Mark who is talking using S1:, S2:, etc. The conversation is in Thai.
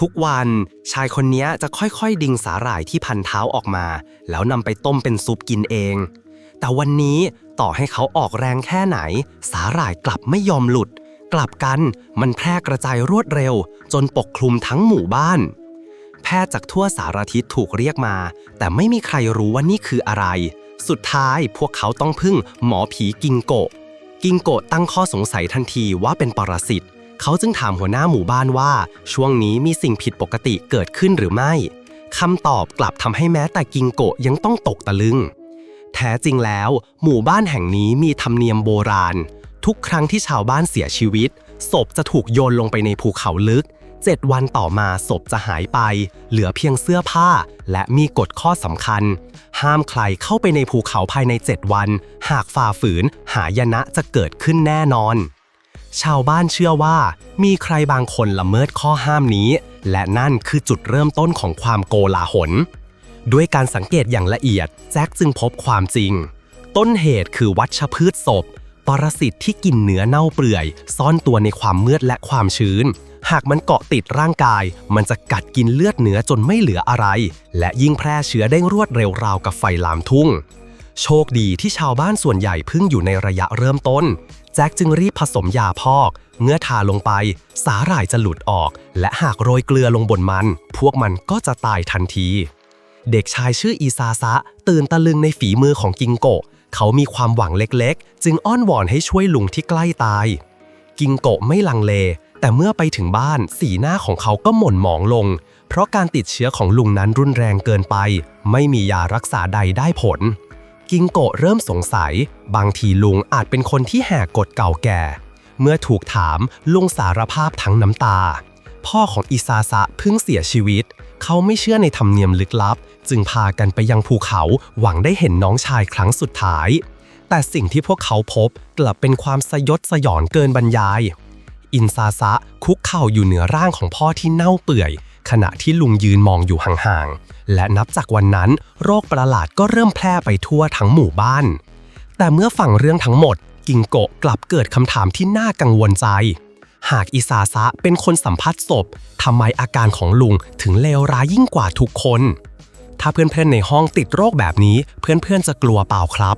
S1: ทุกวัน ชายคนนี้จะค่อยๆ ดึงสาหร่ายที่พันเท้าออกมา แล้วนำไปต้มเป็นซุปกินเอง แต่วันนี้ต่อให้เขาออกแรงแค่ไหน สาหร่ายกลับไม่ยอมหลุด กลับกันมันแพร่กระจายรวดเร็ว จนปกคลุมทั้งหมู่บ้าน แพทย์จากทั่วสารทิศถูกเรียกมา แต่ไม่มีใครรู้ว่านี่คืออะไร สุดท้ายพวกเขาต้องพึ่งหมอผีกิงโกะกิงโกะตั้งข้อสงสัยทันทีว่าเป็นปรสิต เขาจึงถามหัวหน้าหมู่บ้านว่า ช่วงนี้มีสิ่งผิดปกติเกิดขึ้นหรือไม่คำตอบกลับทำให้แม้แต่กิงโกะยังต้องตกตะลึง แท้จริงแล้ว หมู่บ้านแห่งนี้มีธรรมเนียมโบราณ ทุกครั้งที่ชาวบ้านเสียชีวิต ศพจะถูกโยนลงไปในภูเขาลึก 7 วันต่อมาศพจะหายไป เหลือเพียงเสื้อผ้า และมีกฎข้อสำคัญ ห้ามใครเข้าไปในภูเขาภายใน 7 วัน หากฝ่าฝืน หายนะจะเกิดขึ้นแน่นอน ชาวบ้านเชื่อว่า มีใครบางคนละเมิดข้อห้ามนี้ และนั่นคือจุดเริ่มต้นของความโกลาหล ด้วยการสังเกตอย่างละเอียด แจ็คจึงพบความจริง ต้นเหตุคือวัชพืชศพ ปรสิตที่กินเนื้อเน่าเปื่อย ซ่อนตัวในความมืดและความชื้น หากมันเกาะติดร่างกาย มันจะกัดกินเลือดเนื้อจนไม่เหลืออะไร และยิ่งแพร่เชื้อได้รวดเร็วราวกับไฟลามทุ่ง โชคดีที่ชาวบ้านส่วนใหญ่เพิ่งอยู่ในระยะเริ่มต้น แจ็คจึงรีบผสมยาพอก เมื่อทาลงไป สาหร่ายจะหลุดออก และหากโรยเกลือลงบนมัน พวกมันก็จะตายทันที เด็กชายชื่ออีซาซะ ตื่นตะลึงในฝีมือของกิงโกะ เขามีความหวังเล็กๆ จึงอ้อนวอนให้ช่วยลุงที่ใกล้ตาย กิงโกะไม่ลังเล แต่เมื่อไปถึงบ้านสีหน้าของเขาก็หม่นหมองลง เพราะการติดเชื้อของลุงนั้นรุนแรงเกินไป ไม่มียารักษาใดได้ผล กิงโกะเริ่มสงสัย บางทีลุงอาจเป็นคนที่แหกกฎเก่าแก่ เมื่อถูกถามลุงสารภาพทั้งน้ำตา พ่อของอิซาซะเพิ่งเสียชีวิต เขาไม่เชื่อในธรรมเนียมลึกลับ จึงพากันไปยังภูเขาหวังได้เห็นน้องชายครั้งสุดท้าย แต่สิ่งที่พวกเขาพบกลับเป็นความสยดสยองเกินบรรยาย อินซาซะคุกเข่าอยู่เหนือร่างของพ่อที่เน่าเปื่อย ขณะที่ลุงยืนมองอยู่ห่างๆ และนับจากวันนั้น โรคประหลาดก็เริ่มแพร่ไปทั่วทั้งหมู่บ้าน แต่เมื่อฟังเรื่องทั้งหมด กิงโกะกลับเกิดคำถามที่น่ากังวลใจ หากอิซาซะเป็นคนสัมผัสศพทำไมอาการของลุงถึงเลวร้ายยิ่งกว่าทุกคน ถ้าเพื่อนๆในห้องติดโรคแบบนี้ เพื่อนๆจะกลัวเปล่าครับ